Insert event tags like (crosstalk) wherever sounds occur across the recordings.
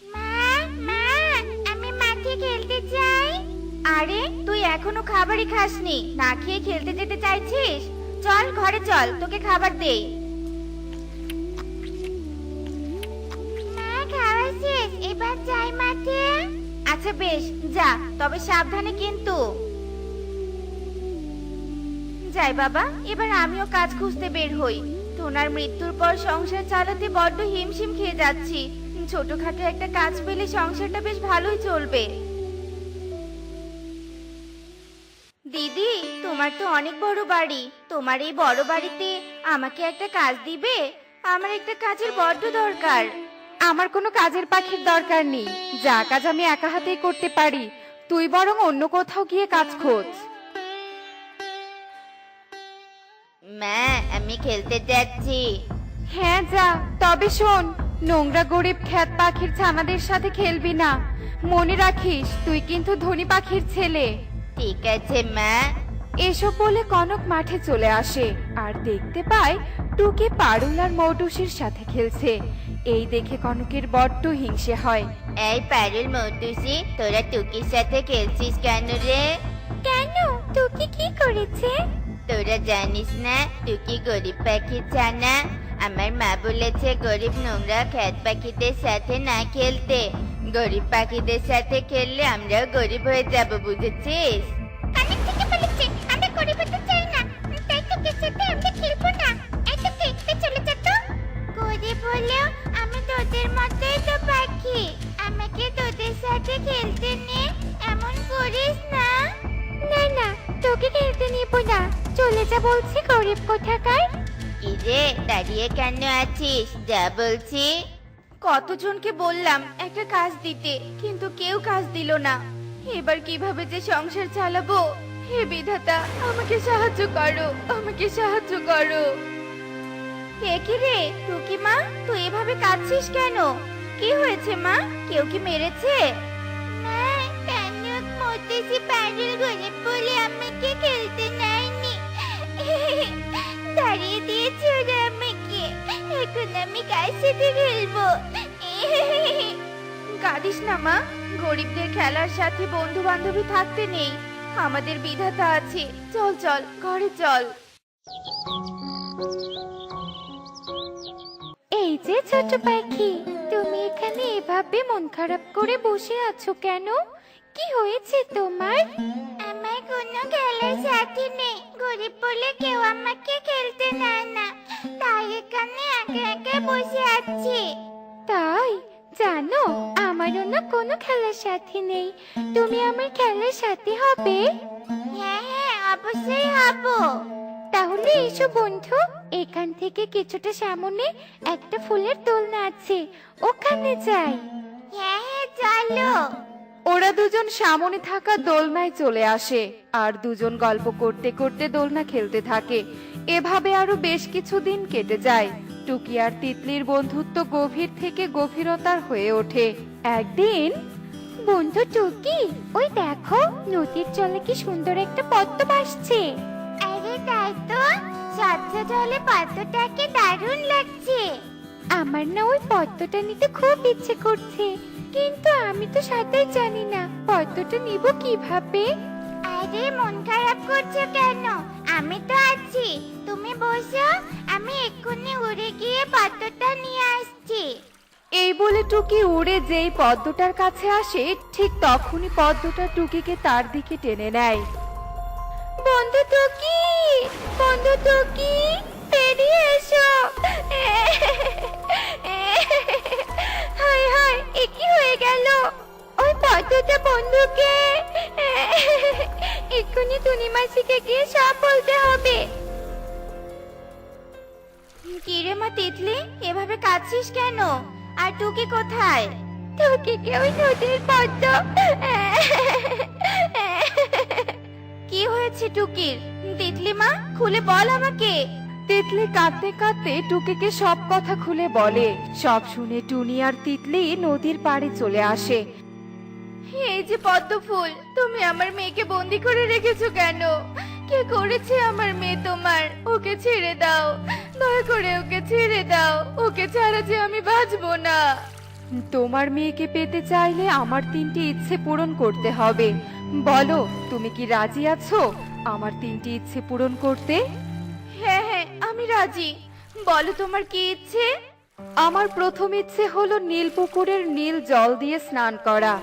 মা মা আমি মাঠে খেলতে চাই। আরে তুই এখনও খাবারই খাসনি। না খেয়ে খেলতে যেতে চাইছিস? চল ঘরে চল তোকে খাবার দেই। মা খাওয়া শেষ এবার যাই মাঠে। আচ্ছা বেশ যা তবে সাবধানে কিন্তু। যাই বাবা এবার আমিও কাজ খুঁজতে বের হই। তোনার মৃত্যুর পর সংসার চালাতে বড্ড হিমশিম খেয়ে যাচ্ছি। ছোটখাটো একটা কাজ পেলে সংসারটা বেশ ভালোই চলবে। দিদি তোমার তো অনেক বড় বাড়ি। তোমার এই বড় বাড়িতে আমাকে একটা কাজ দিবে? আমার একটা কাজের বড্ড দরকার। আমার কোনো কাজের পাখির দরকার নেই। যা কাজ আমি একা হাতেই করতে পারি। তুই বরং অন্য কোথাও গিয়ে কাজ খোঁজ। মা আমি খেলতে যাচ্ছি। হ্যাঁ যা। তবে শোন নোংরা গরিব খ্যাত পাখির ছানাদের সাথে খেলবি না। মনে রাখিস তুই কিন্তু ধনী পাখির ছেলে। ঠিক আছে মা। এসব বলে কনক মাঠে চলে আসে। আর দেখতে পায় টুকি পারুল আর মৌটুসির সাথে খেলছে। এই দেখে কনকের বড্ড হিংসে হয়। এই পারুল মৌটুসি তোরা টুকির সাথে খেলছিস কেন রে? কেন? টুকি কি করেছে? তোরা জানিস না টুকি গরিব পাখি জানা আমার মা বলেছে গরিব নোংরা খ্যাত পাখিদের সাথে না খেলতে। গরিব পাখিদের সাথে খেললে আমরাও গরিব হয়ে যাব বুঝেছিস? অনেক থেকে বলেছে আমরা গরিব হতে চাই না। তাই টুকির সাথে আমরা খেলব না। দেখতে চলে যেত গরিব হলেও আমি তোদের মতোই তো পাখি। আমাকে তোদের সাথে খেলতে এমন করিস না। না না তোকে খেলতে নিব না। চলে যা বলছি গরিব কোথাকার। কি রে দাঁড়িয়ে কেন আছিস? যা বলছি কতজনকে বললাম একটা কাজ দিতে কিন্তু কেউ কাজ দিল না। এবার কীভাবে যে সংসার চালাবো? হে বিধাতা আমাকে সাহায্য করো আমাকে সাহায্য করো। কে কি রে? টুকি মা? তুই এভাবে কাঁদছিস কেন? কি হয়েছে মা? কেউ কি মেরেছে? মা কানুক মতেছি পারুল গরিব বলে আমাকে খেলতে নাইনি দাঁড়িয়ে দিয়েছে ওরা আমাকে এখন আমি কার সাথে খেলব? (laughs) কাঁদিস না মা গরিবদের খেলার সাথে বন্ধু বান্ধবী থাকতে নেই। আমাদের বিধাতা আছে। চল চল ঘরে চল। এই যে ছোট পাখি তুমি এখানে এভাবে মন খারাপ করে বসে আছো কেন? কি হয়েছে তোমার? কোনো খেলার সাথী নেই। গরিব বলে কেউ আমাকে খেলতে নেয় না। তাই এখানে একা একা বসে আছি। তাই? জানো আমারও না কোনো খেলার সাথী নেই। তুমি আমার খেলার সাথী হবে? হ্যাঁ হ্যাঁ অবশ্যই হব। তাহলে এসো বন্ধু এখান থেকে কিছুটা সামনে একটা ফুলের দোলনা আছে। ওখানে যাই। হ্যাঁ হ্যাঁ চলো। ওরা দুজন সামনে থাকা দোলনায় চলে আসে আর দুজন গল্প করতে করতে দোলনা খেলতে থাকে। এভাবে আরও বেশ কিছুদিন কেটে যায়। টুকি আর তিতলির বন্ধুত্ব গভীর থেকে গভীরতার হয়ে ওঠে। একদিন বন্ধু টুকি ওই দেখো নদীর জলে কি সুন্দর একটা পদ্ম ভাসছে। আরে তাই তো স্বচ্ছ জলে পাত্রটাকে দারুণ লাগছে। আমার না ওই পদ্মটা নিতে খুব ইচ্ছে করছে। কিন্তু আমি তো সাঁতার জানি না। পদ্মটা নিব কীভাবে? আরে মন খারাপ করছ কেন? আমি তো আছি। তুমি বসো আমি এক্ষুনি উড়ে গিয়ে পাত্রটা নিয়ে আসছি। এই বলে টুকি উড়ে যেই পদ্মটার কাছে আসে ঠিক তখনই পদ্মটা টুকিকে তার দিকে টেনে নেয়। বন্ধু টুকি বন্ধু টুকি বেরিয়ে এসো। (laughs) হায় হায়, এ কি হয়ে গেল? ওই পদ্মটা বন্ধুকে এক্ষুনি টুনি মাসিকে গিয়ে সব বলতে হবে। কিরে মা তিতলি, এভাবে কাঁদছিস কেন? আর টুকি কোথায়? টুকিকে ওই নদীর পদ্ম কি হয়েছে টুকির? তিতলি মা, খুলে বল আমাকে। তিতলি কাঁদতে কাঁদতে টুকিকে সব কথা খুলে বলে। সব শুনে টুনি আর তিতলি নদীর পাড়ে চলে আসে। এই যে পদ্ম ফুল তুমি আমার মেয়েকে বন্দি করে রেখেছো কেন? কে করেছে আমার মেয়ে তোমার? ওকে ছেড়ে দাও। দয়া করে ওকে ছেড়ে দাও। ওকে ছাড়া যে আমি বাঁচবো না। তোমার মেয়েকে পেতে চাইলে আমার তিনটি ইচ্ছে পূরণ করতে হবে। বলো তুমি কি রাজি আছো? আমার তিনটি ইচ্ছে পূরণ করতে? আমি রাজি। বলো তোমার কি ইচ্ছে? আমার প্রথম ইচ্ছে হলো নীল পুকুরের নীল জল দিয়ে স্নান করা।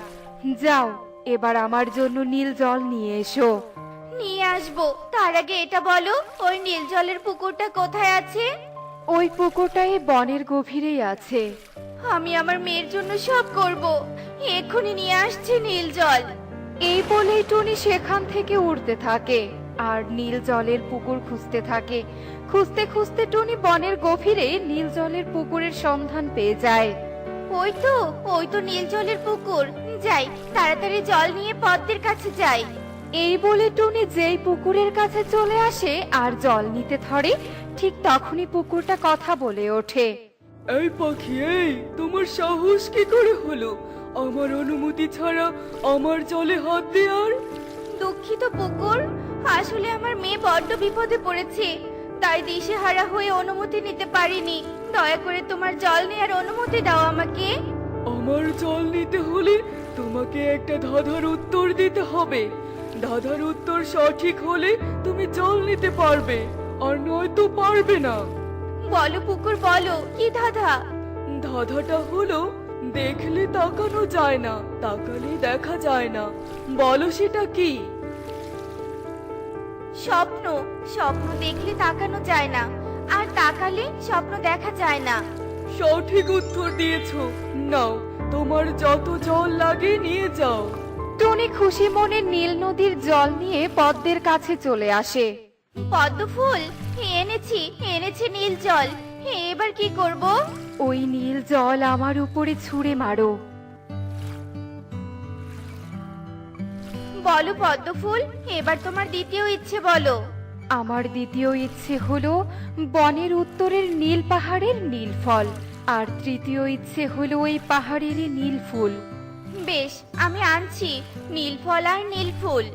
যাও এবার আমার জন্য নীল জল নিয়ে এসো। নিয়ে আসব। তার আগে এটা বলো ওই নীল জলের পুকুরটা কোথায় আছে? ওই পুকুরটা এই বনের গভীরেই আছে। আমি আমার মেয়ের জন্য সব করব। এক্ষুনি নিয়ে আসছি নীল জল। এই বলেই টুনি সেখান থেকে উড়তে থাকে। আর নীল জলের পুকুর খুঁজতে থাকে। খুঁজতে খুঁজতে টুনি বনের গভীরে নীল জলের পুকুরের সন্ধান পেয়ে যায়। ওই তো ওই তো নীল জলের পুকুর। যাই তাড়াতাড়ি জল নিয়ে পদ্মের কাছে যাই। এই বলে টুনি যেই পুকুরের কাছে চলে আসে আর জল নিতে ধরে ঠিক তখনই পুকুরটা কথা বলে ওঠে। এই পাখি এই তোমার সাহস কি করে হলো? আমার অনুমতি ছাড়া আমার জলে হাত দেওয়ার দুঃখিত পুকুর আসলে আমার মেয়ে বড্ড বিপদে পড়েছে। তাই দিশেহারা হয়ে অনুমতি নিতে পারিনি। দয়া করে তোমার জল নেওয়ার অনুমতি দাও আমাকে। আমার জল নিতে হলে তোমাকে একটা ধাঁধার উত্তর দিতে হবে। ধাঁধার উত্তর সঠিক হলে তুমি জল নিতে পারবে আর নয়তো পারবে না। বলো পুকুর বলো কি ধাঁধা? ধাঁধাটা হলো দেখলে তাকানো যায় না তাকালে দেখা যায় না। বলো সেটা কি? স্বপ্ন স্বপ্ন দেখলে তাকানো যায় না। আর তাকালে স্বপ্ন দেখা যায় না। সঠিক উত্তর দিয়েছ। নাও তোমার যত জল লাগে নিয়ে যাও। টুনি খুশি মনে নীল নদীর জল নিয়ে পদ্মের কাছে চলে আসে। পদ্ম ফুল এনেছি এনেছি নীল জল। এবার কি করব? ওই নীল জল আমার উপরে ছুঁড়ে মারো। বলো পদ্মফুল এবার তোমার দ্বিতীয় ইচ্ছে বলো। আমার দ্বিতীয় ইচ্ছে হলো বনের উত্তরের নীল পাহাড়ের নীল ফল আর তৃতীয় ইচ্ছে হলো ওই পাহাড়েরই নীল ফুল। বেশ আমি আনছি নীল ফল আর নীল ফুল।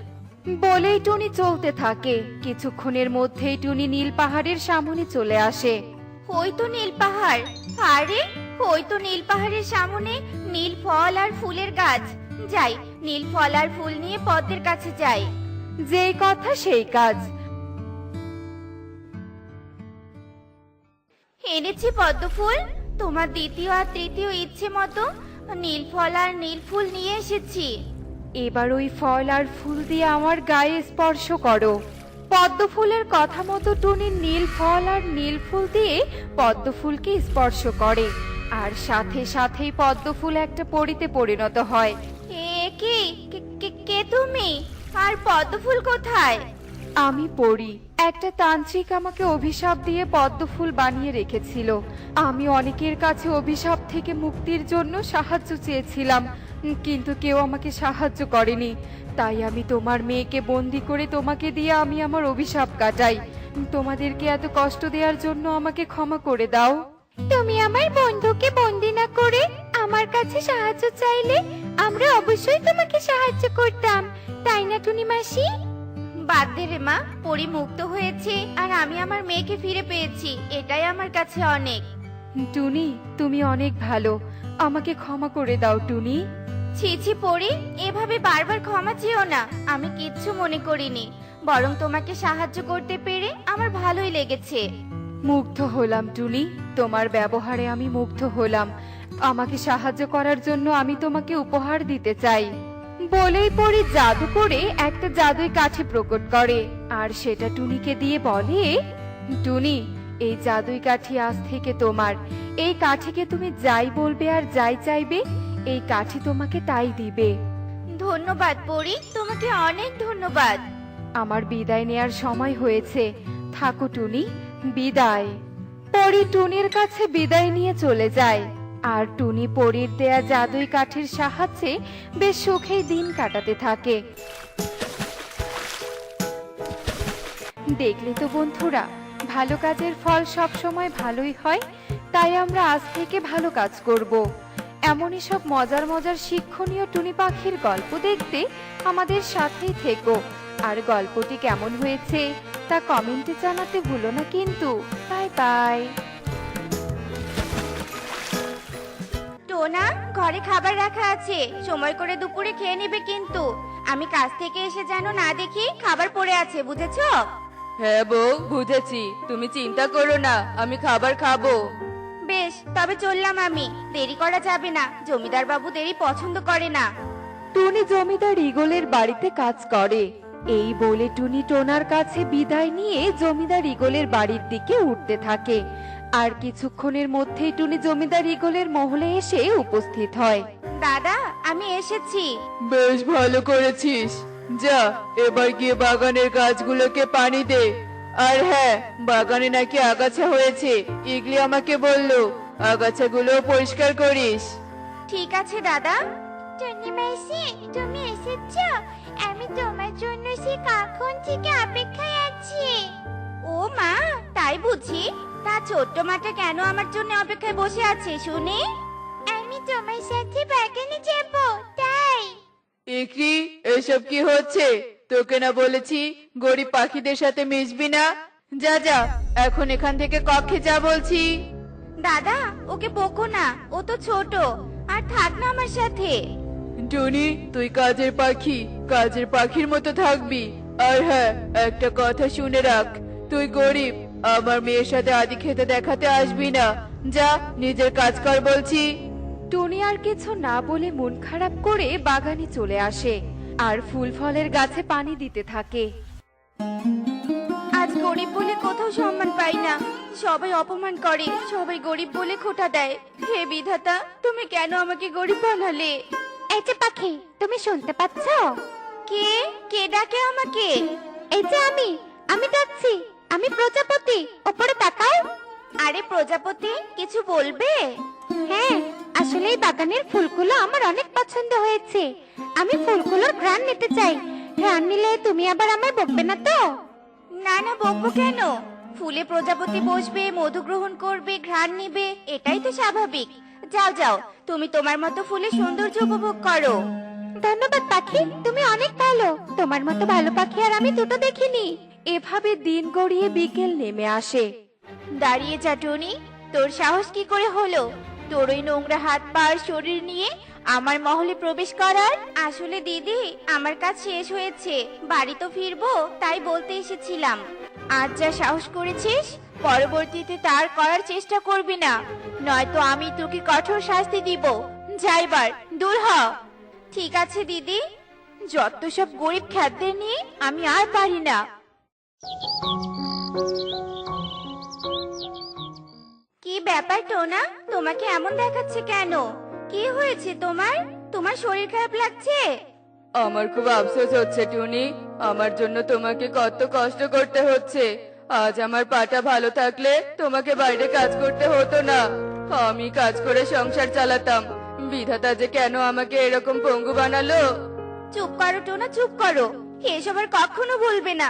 বলেই টুনি চলতে থাকে। কিছুক্ষণের মধ্যেই টুনি নীল পাহাড়ের সামনে চলে আসে। ওই তো নীল পাহাড়? আরে ওই তো নীল পাহাড়ের সামনে নীল ফল আর ফুলের গাছ? যাই নীল ফল আর ফুল নিয়ে পদ্মের কাছে যাই। যেই কথা সেই কাজ। এনেছি পদ্ম ফুল তোমার দ্বিতীয় আর তৃতীয় ইচ্ছে মতো নীল ফল আর নীল ফুল নিয়ে এসেছি। এবার ওই ফল আর ফুল দিয়ে আমার গায়ে স্পর্শ করো। পদ্ম ফুলের কথা মতো টুনি নীল ফল আর নীল ফুল দিয়ে পদ্ম ফুলকে স্পর্শ করে। আর সাথে সাথেই পদ্ম ফুল একটা পরিতে পরিণত হয়। কি? কে- কে- তুমি? আর পদ্ম ফুল কোথায়? আমি পড়ি। একটা তান্ত্রিক আমাকে অভিশাপ দিয়ে পদ্ম ফুল বানিয়ে রেখেছিল। আমি অনেকের কাছে অভিশাপ থেকে মুক্তির জন্য সাহায্য চেয়েছিলাম কিন্তু কেউ আমাকে সাহায্য করেনি। তাই আমি তোমার মেয়েকে বন্দি করে তোমাকে দিয়ে আমি আমার অভিশাপ কাটাই। তোমাদেরকে এত কষ্ট দেওয়ার জন্য আমাকে ক্ষমা করে দাও। তুমি আমার বন্ধুকে বন্দি না করে আমার কাছে সাহায্য চাইলে আমরা অবশ্যই তোমাকে সাহায্য করতাম তাই না টুনি মাসি? বাদ দে রে মা পরি মুক্ত হয়েছে আর আমি আমার মেয়েকে ফিরে পেয়েছি এটাই আমার কাছে অনেক। টুনি তুমি অনেক ভালো আমাকে ক্ষমা করে দাও টুনি। ছি ছি পরি এভাবে বারবার ক্ষমা চেও না আমি কিচ্ছু মনে করিনি বরং তোমাকে সাহায্য করতে পেরে আমার ভালোই লেগেছে। মুগ্ধ হলাম টুনি তোমার ব্যবহারে আমি মুগ্ধ হলাম আমাকে সাহায্য করার জন্য আমি তোমাকে উপহার দিতে চাই। বলেই পরে জাদু করে একটা জাদুই কাঠি প্রকট করে। আর সেটা টুনিকে দিয়ে বলে টুনি এই জাদুই কাঠি আজ থেকে তোমার। এই কাঠিকে তুমি যাই বলবে আর যাই চাইবে এই কাঠি তোমাকে তাই দিবে। ধন্যবাদ পরি তোমাকে অনেক ধন্যবাদ। আমার বিদায় নেয়ার সময় হয়েছে। থাকো টুনি বিদায়। পরি টুনির কাছে বিদায় নিয়ে চলে যায়। আর টুনি পরীর দেয়া জাদুই কাঠের সাহায্যে বেশ সুখেই দিন কাটাতে থাকে। দেখলে তো বন্ধুরা, ভালো কাজের ফল সব সময় ভালোই হয়, তাই আমরা আজ থেকে ভালো কাজ করব। এমনই সব মজার মজার শিক্ষণীয় টুনি পাখির গল্প দেখতে আমাদের সাথেই থেকো। আর গল্পটি কেমন হয়েছে তা কমেন্টে জানাতে ভুলো না কিন্তু। Bye by. টোনা ঘরে খাবার রাখা আছে। সময় করে দুপুরে খেয়ে নেবে কিন্তু। আমি কাজ থেকে এসে যেন না দেখি খাবার পড়ে আছে বুঝেছ? হ্যাঁ বউ বুঝেছি। তুমি চিন্তা করো না আমি খাবার খাব। বেশ তবে চললাম আমি। দেরি করা যাবে না। জমিদার বাবু দেরি পছন্দ করে না। টুনি জমিদার ইগলের বাড়িতে কাজ করে। এই বলে টুনি টোনার কাছে বিদায় নিয়ে জমিদার ইগলের বাড়ির দিকে উঠতে থাকে। আর কিছুক্ষণের মধ্যেই টুনি জমিদার ইগলের মহলে এসে উপস্থিত হয়। দাদা আমি এসেছি। বেশ ভালো করেছিস। যা এবার গিয়ে বাগানের গাছগুলোকে পানি দে। আর হ্যাঁ বাগানে নাকি আগাছা হয়েছে ইগলি আমাকে বলল। আগাছাগুলো পরিষ্কার করিস। ঠিক আছে দাদা। টনি মাইসি তুমি এসেছ? আমি তোমার জন্য সে কখন থেকে অপেক্ষায় আছি। ও মা তাই বুঝি? তা ছোট্ট মাটা কেন আমার জন্য অপেক্ষায় বসে আছে শুনি? আমি তোমার সাথে বাগানে যাব তাই। ইকরি এসব কি হচ্ছে? তোকে না বলেছি গরিব পাখিদের সাথে মিশবি না? যা যা এখন এখান থেকে কক্ষে যা বলছি। দাদা ওকে বকো না ও তো ছোট আর থাক না আমার সাথে। টনি তুই কাজের পাখি কাজের পাখির মতো থাকবি। আর হ্যাঁ একটা কথা শুনে রাখ তুই গরিব আমার মেয়ের সাথে আদি খেতে দেখাতে আসবি না। যা নিজের কাজ কর বলছি। টুনি আর কিছু না বলে মন খারাপ করে বাগানে চলে আসে আর ফুল ফলের গাছে পানি দিতে থাকে। আজ গরিব বলে কোথাও সম্মান পাই না। সবাই অপমান করে সবাই গরিব বলে খোটা দেয়। হে বিধাতা তুমি কেন আমাকে গরিব বানালে? এই যে পাখি তুমি শুনতে পাচ্ছ? কে? কে ডাকে আমাকে? এই যে আমি আমি ডাকছি। আমি প্রজাপতি। ওপরে তাকাও। আরে প্রজাপতি কিছু বলবে? হ্যাঁ আসলে এই বাগানের ফুলগুলো আমার অনেক পছন্দ হয়েছে। আমি ফুলগুলোর ঘ্রাণ নিতে চাই। ঘ্রাণ নিলে তুমি আবার আমায় বকবে না তো? না না বকবো কেন? ফুলে প্রজাপতি বসবে মধু গ্রহণ করবে ঘ্রাণ নিবে এটাই তো স্বাভাবিক। যাও যাও তুমি তোমার মতো ফুলে সৌন্দর্য উপভোগ করো। ধন্যবাদ পাখি তুমি অনেক ভালো। তোমার মতো ভালো পাখি আর আমি দুটো দেখিনি। এভাবে দিন গড়িয়ে বিকেল নেমে আসে। দাঁড়িয়ে চাটুনি তোর সাহস কি করে হলো? তোর ওই নোংরা হাত পা আর শরীর নিয়ে আমার মহলে প্রবেশ করার? আসলে দিদি, আমার কাজ শেষ হয়েছে। বাড়ি তো ফিরবো, তাই বলতে এসেছিলাম। আজ যা সাহস করেছিস, পরবর্তীতে তার করার চেষ্টা করবি না। নয়তো আমি তোকে কঠোর শাস্তি দিব। যাইবার দূর হ। ঠিক আছে, দিদি। যত সব গরিব খাদ্যের নিয়ে আমি আর পারি না। কি ব্যাপার টোনা? তোমাকে এমন দেখাচ্ছে কেন? কি হয়েছে তোমার? তোমার শরীর খারাপ লাগছে? আমার খুব আফসোস হচ্ছে টুনি। আমার জন্য তোমাকে কত কষ্ট করতে হচ্ছে। আজ আমার পাটা ভালো থাকলে তোমাকে বাইরে কাজ করতে হতো না। আমি কাজ করে সংসার চালাতাম। বিধাতা যে কেন আমাকে এরকম পঙ্গু বানালো? চুপ করো টোনা চুপ করো। এসব আর কখনো বলবে না।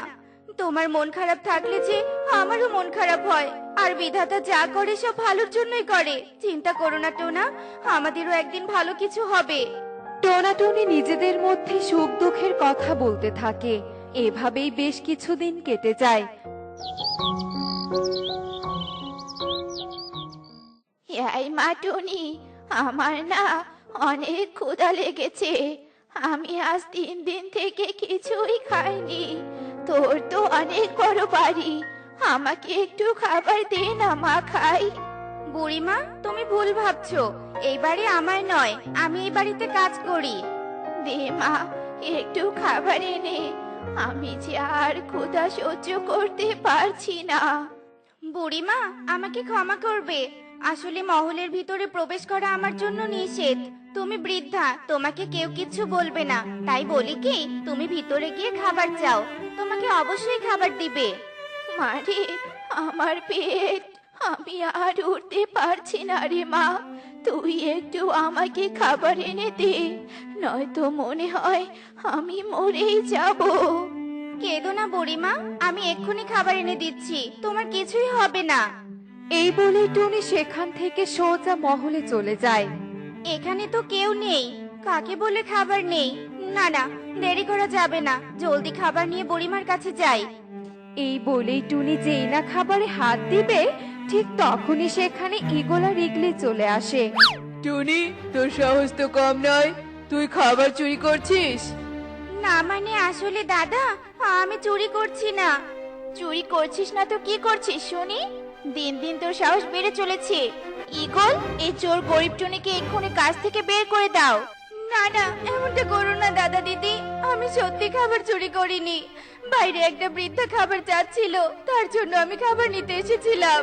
তোমার মন খারাপ থাকলে যে আমারও মন খারাপ হয়। আর বিধাতা যা করে সব ভালোর জন্যই করে। চিন্তা করো না টোনা। আমাদেরও একদিন ভালো কিছু হবে। টোনাটুনি নিজেদের মধ্যে সুখ দুঃখের কথা বলতে থাকে। এভাবেই বেশ কিছুদিন কেটে যায়। এই মা টুনি আমার না অনেক ক্ষুধা লেগেছে। আমি আজ তিন দিন থেকে কিছুই খাইনি। তোর তো অনেক বড় বাড়ি। আমাকে একটু খাবার দে না মা খাই। বুড়িমা তুমি ভুল ভাবছ। এই বাড়ি আমার নয় আমি এই বাড়িতে কাজ করি। দে মা একটু খাবার এনে। আমি যে আর ক্ষুধা সহ্য করতে পারছি না। বুড়িমা আমাকে ক্ষমা করবে। আসলে মহলের ভিতরে প্রবেশ করা আমার জন্য নিষেধ। তুমি বৃদ্ধা তোমাকে কেউ কিছু বলবে না। তাই বলি কি তুমি ভিতরে গিয়ে খাবার চাও। তোমাকে অবশ্যই খাবার দিবে। মারে আমার পেট আমি আর উঠতে পারছি না রে মা। তুই একটু আমাকে খাবার এনে দে নয়তো মনে হয় আমি মরেই যাব। কেঁদো না বুড়িমা আমি এক্ষুনি খাবার এনে দিচ্ছি। তোমার কিছুই হবে না। এই বলে টুনি সেখান থেকে সোজা মহলে চলে যায়। এখানে তো কেউ নেই। কাকে বলে খাবার নেই? না না দেরি করা যাবে না। জলদি খাবার নিয়ে বুড়িমার কাছে যাই। এই বলেই টুনি যেই না খাবারে হাত দিবে ঠিক তখনই সেখানে ইগল আর ইগলি চলে আসে। টুনি তোর সাহস তো কম নয়। তুই খাবার চুরি করছিস? না মানে আসলে দাদা আমি চুরি করছি না। চুরি করছিস না তো কি করছিস শুনি? দিন দিন তোর সাহস বেড়ে চলেছে। ইগল এই চোর গরিব টুনিকে এক্ষুনি কাজ থেকে বের করে দাও। না না, এমনটা করো না, দাদা দিদি। আমি সত্যি খাবার চুরি করিনি। বাইরে একটা বৃদ্ধা খাবার চাচ্ছিল। তার জন্য আমি খাবার নিতে এসেছিলাম।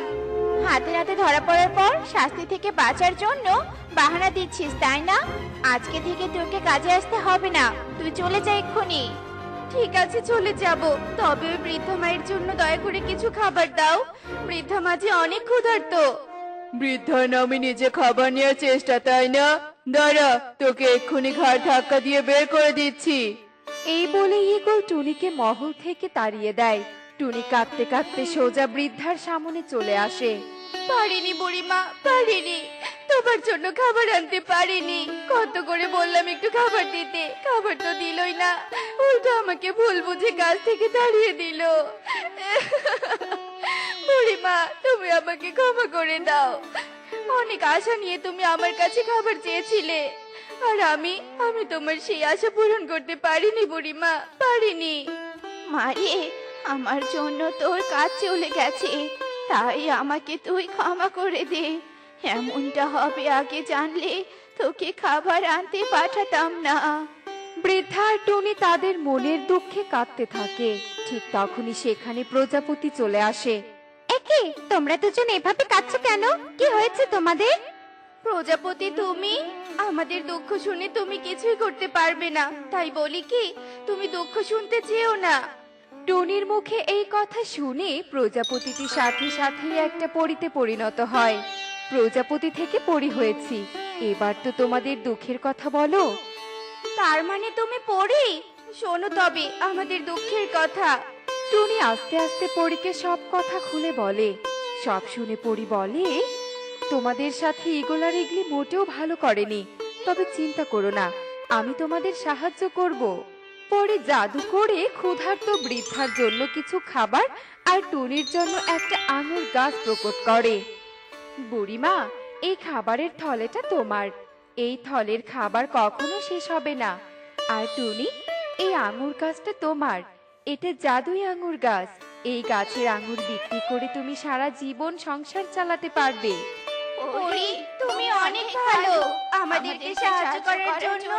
হাতে হাতে ধরা পড়ার পর শাস্তি থেকে বাঁচার জন্য বাহানা দিচ্ছিস, তাই না? আজকে থেকে তোকে কাজে আসতে হবে না। তুই চলে যা এক্ষুনি। ঠিক আছে চলে যাব। তবে ওই বৃদ্ধা মায়ের জন্য দয়া করে কিছু খাবার দাও। বৃদ্ধা মাঝে অনেক ক্ষুধার্ত। বৃদ্ধার নামে নিজে খাবার নেওয়ার চেষ্টা তাই না? দাঁড়া তোকে এক্ষুনি ঘাড় ধাক্কা দিয়ে বের করে দিচ্ছি। এই বলে ইগল টুনিকে মহল থেকে তাড়িয়ে দেয়। টুনি কাঁদতে কাঁদতে সোজা বৃদ্ধার সামনে চলে আসে। পারিনি বুড়িমা পারিনি। তোমার জন্য খাবার আনতে পারিনি। কত করে বললাম একটু খাবার দিতে। খাবার তো দিলই না। উল্টো আমাকে ভুল বুঝে কাজ থেকে দাঁড়িয়ে দিল। বুড়িমা তুমি আমাকে ক্ষমা করে দাও। অনেক আশা নিয়ে তুমি আমার কাছে খাবার চেয়েছিলে। আর আমি আমি তোমার সেই আশা পূরণ করতে পারিনি বুড়িমা পারিনি। মারে আমার জন্য তোর কাজ চলে গেছে। তাই আমাকে তুই ক্ষমা করে দে। এমনটা হবে আগে জানলে। তোকে খাবার আনতে পাঠাতাম না। বৃদ্ধা আর টুনি তাদের মনের দুঃখে কাঁদতে থাকে। ঠিক তখনই সেখানে প্রজাপতি চলে আসে। একে তোমরা দুজন এভাবে কাঁদছো কেন? কি হয়েছে তোমাদের? প্রজাপতি তুমি? আমাদের দুঃখ শুনে তুমি কিছুই করতে পারবে না। তাই বলি কি তুমি দুঃখ শুনতে চেও না। টুনির মুখে এই কথা শুনে প্রজাপতিটি সাথে সাথে একটা পরিতে পরিণত হয়। প্রজাপতি থেকে পরি হয়েছি। এবার তো তোমাদের দুঃখের কথা বলো। তার মানে তুমি পড়ি শোনো তবে আমাদের দুঃখের কথা। টুনি আস্তে আস্তে পরীকে সব কথা খুলে বলে। সব শুনে পরি বলে তোমাদের সাথে ইগোলার ইগলি মোটেও ভালো করেনি। তবে চিন্তা করো না আমি তোমাদের সাহায্য করব। পরে জাদু করে ক্ষুধার্ত বৃদ্ধার জন্য কিছু খাবার আর টুনির জন্য একটা আঙুর গাছ প্রকট করে। বুড়িমা এই খাবারের থলেটা তোমার। এই থলের খাবার কখনো শেষ হবে না। আর টুনি এই আঙুর গাছটা তোমার। এটা জাদুই আঙুর গাছ। এই গাছের আঙুর বিক্রি করে তুমি সারা জীবন সংসার চালাতে পারবে। পরি তুমি অনেক ভালো। আমাদেরকে সাহায্য করার জন্য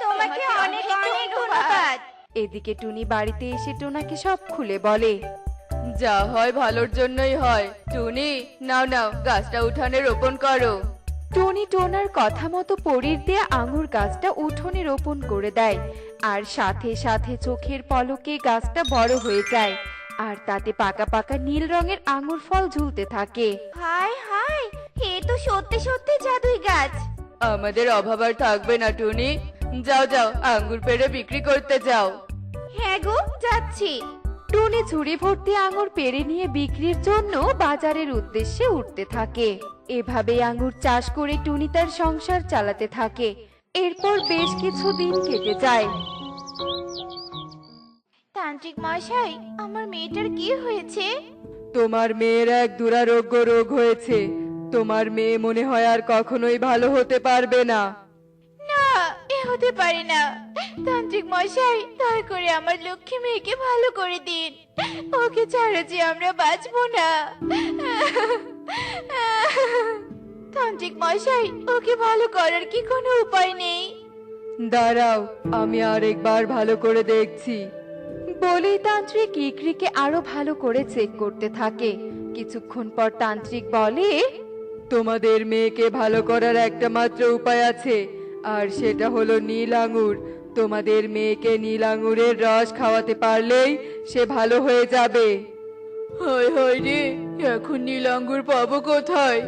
তোমাকে অনেক অনেক ধন্যবাদ। এদিকে টুনি বাড়িতে এসে টোনাকে সব খুলে বলে যা হয় ভালোর জন্যই হয়। টুনি নাও নাও গাছটা উঠানে রোপণ করো। টনি টোনার কথা মতো পরীর দিয়ে আঙুর গাছটা উঠোনে রোপণ করে দেয়। আর সাথে সাথে চোখের পলকে গাছটা বড় হয়ে যায়। আর তাতে পাকা পাকা নীল রঙের আঙুর ফল ঝুলতে থাকে। হাই হাই হে তো সত্যি সত্যি জাদুই গাছ। আমাদের অভাব আর থাকবে না টুনি। যাও যাও আঙ্গুর পেড়ে বিক্রি করতে যাও। হ্যাঁ গো যাচ্ছি। টুনি ঝুড়ি ভর্তি আঙুর পেরে নিয়ে বিক্রির জন্য বাজারের উদ্দেশ্যে উঠতে থাকে। এভাবে আঙুর চাষ করে টুনি তার সংসার চালাতে থাকে। এরপর বেশ কিছু দিন কেটে যায়। তান্ত্রিক মশাই আমার মেয়েটার কি হয়েছে? তোমার মেয়ের এক দুরারোগ্য রোগ হয়েছে। তোমার মেয়ে মনে হয় আর কখনোই ভালো হতে পারবে না। হতে পারে না। তান্ত্রিক মশাই দয়া করে আমার লক্ষ্মী মেয়েকে ভালো করে দিন। ওকে ছাড়া যে আমরা বাঁচবো না। তান্ত্রিক মশাই ওকে ভালো করার কি কোনো উপায় নেই? দাঁড়াও আমি আরেকবার ভালো করে দেখছি। বলেই তান্ত্রিক ইকরিকে আরও ভালো করে চেক করতে থাকে। কিছুক্ষণ পর তান্ত্রিক বলে তোমাদের মেয়েকে ভালো করার একটা মাত্র উপায় আছে। আর সেটা হলো নীল আঙুর। তোমাদের মেয়েকে নীল আঙুরের রস খাওয়াতে পারলেই সে ভালো হয়ে যাবে। হয় হয় রে এখন নীল আঙ্গুর পাবো কোথায়?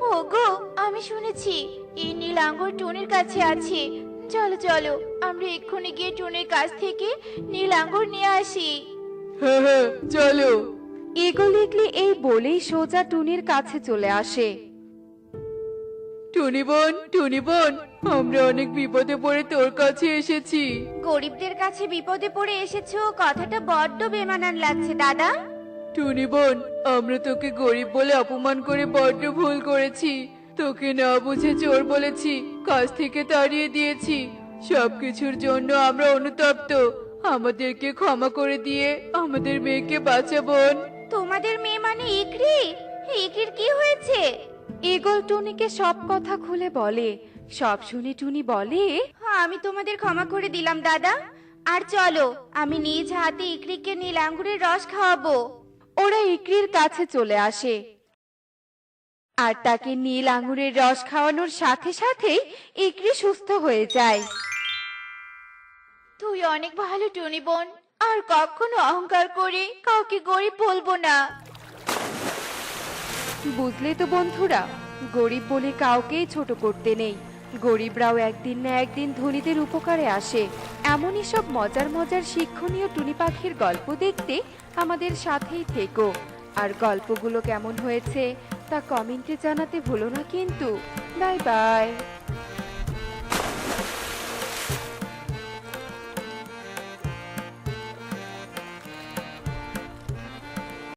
ওগো আমি শুনেছি এই নীল আঙ্গুর টুনির কাছে আছে। চলো চলো আমরা এক্ষুনি গিয়ে টুনির কাছ থেকে নীল আঙ্গুর নিয়ে আসি। হ্যাঁ হ্যাঁ চলো। ইগলিগলি এই বলেই সোজা টুনির কাছে চলে আসে। টুনি বোন টুনি বোন আমরা অনেক বিপদে পড়ে তোর কাছে এসেছি। গরিবদের কাছে বিপদে পড়ে এসেছ কথাটা বড্ড বেমানান লাগছে দাদা। টুনি বোন আমরা তোকে গরিব বলে অপমান করে বড্ড ভুল করেছি। তোকে না বুঝে চোর বলেছি কাজ থেকে তাড়িয়ে দিয়েছি। সবকিছুর জন্য আমরা অনুতপ্ত। আমাদেরকে ক্ষমা করে দিয়ে আমাদের মেয়েকে বাঁচা বোন তোমাদের মেয়ে মানে ইকরি? ইকরির কি হয়েছে? ইগল টুনিকে সব কথা খুলে বলে। সব শুনে টুনি বলে আমি তোমাদের ক্ষমা করে দিলাম দাদা। আর চলো আমি নিজ হাতে ইকরিকে নীল আঙ্গুরের রস খাওয়াবো। ওরা ইকরির কাছে চলে আসে। আর তাকে নীল আঙুরের রস খাওয়ানোর সাথে সাথেই ইকরি সুস্থ হয়ে যায়। তুই অনেক ভালো টুনি বোন। আর কখনো অহংকার করে কাউকে গরিব বলব না। বুঝলে তো বন্ধুরা, গরিব বলে কাউকেই ছোট করতে নেই। গরিবরাও একদিন না একদিন ধনীদের উপকারে আসে। এমনই সব মজার মজার শিক্ষণীয় টুনি পাখির গল্প দেখতে আমাদের সাথেই থেকো। আর গল্পগুলো কেমন হয়েছে তা কমেন্টে জানাতে ভুলো না কিন্তু। Bye bye.